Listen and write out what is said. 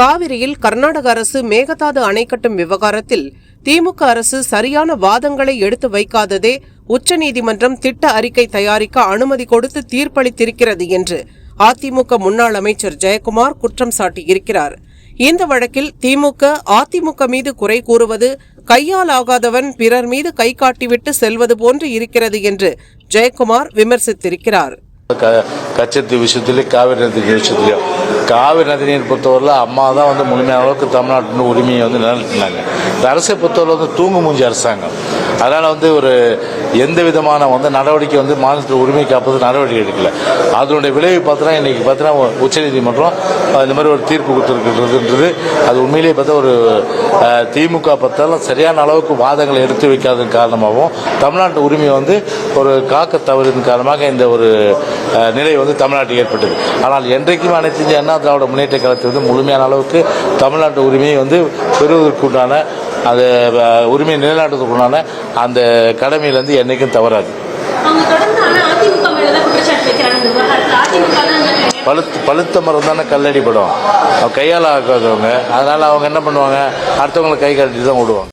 காவிரியில் கர்நாடக அரசு மேகதாது அணை கட்டும் விவகாரத்தில் திமுக அரசு சரியான வாதங்களை எடுத்து வைக்காததே உச்சநீதிமன்றம் திட்ட அறிக்கை தயாரிக்க அனுமதி கொடுத்து தீர்ப்பளித்திருக்கிறது என்று அதிமுக முன்னாள் அமைச்சர் ஜெயக்குமார் குற்றம் சாட்டியிருக்கிறார். இந்த வழக்கில் திமுக அதிமுக மீது குறை கூறுவது கையால் ஆகாதவன் பிறர் மீது கை காட்டிவிட்டு செல்வது போன்று இருக்கிறது என்று ஜெயக்குமார் விமர்சித்திருக்கிறார். க- கச்சத்தீவு காவிரி நதி விஷயத்துலையும் காவிரி நதி நீர் பொறுத்தவரையில் அம்மா தான் வந்து முழுமையான அளவுக்கு தமிழ்நாட்டின் உரிமையை வந்து நிலநிறுத்தினாங்க. இந்த அரசை பொறுத்தவரை வந்து தூங்கு மூஞ்சி அரசாங்கம். அதனால் வந்து ஒரு எந்த விதமான வந்து நடவடிக்கை வந்து மாநிலத்தில் உரிமை காப்பது நடவடிக்கை எடுக்கல. அதனுடைய விளைவு பார்த்தோன்னா இன்றைக்கி பார்த்தீங்கன்னா உச்சநீதிமன்றம் இந்த மாதிரி ஒரு தீர்ப்பு கொடுத்துருக்கிறதுன்றது அது உண்மையிலேயே பார்த்தா ஒரு திமுக பார்த்தாலும் சரியான அளவுக்கு வாதங்களை எடுத்து வைக்காததன் காரணமாகவும் தமிழ்நாட்டு உரிமையை வந்து ஒரு காக்க தவறின் காரணமாக இந்த ஒரு நிலை வந்து தமிழ்நாட்டில் ஏற்பட்டது. ஆனால் என்றைக்கும் அனைத்து இந்திய அண்ணா திராவிட முன்னேற்ற காலத்தில் வந்து முழுமையான அளவுக்கு தமிழ்நாட்டு உரிமையை வந்து பெறுவதற்குண்டான அந்த அஹ், உரிமையை நிலைநாட்டுவதற்குண்டான அந்த கடமையிலேருந்து என்னைக்கும் தவறாது. பழுத்து பழுத்த மரம் தானே கல்லடி படும். அவங்க கையால் ஆக்காதவங்க. அதனால் அவங்க என்ன பண்ணுவாங்க? அடுத்தவங்களை கை காட்டி தான் விடுவாங்க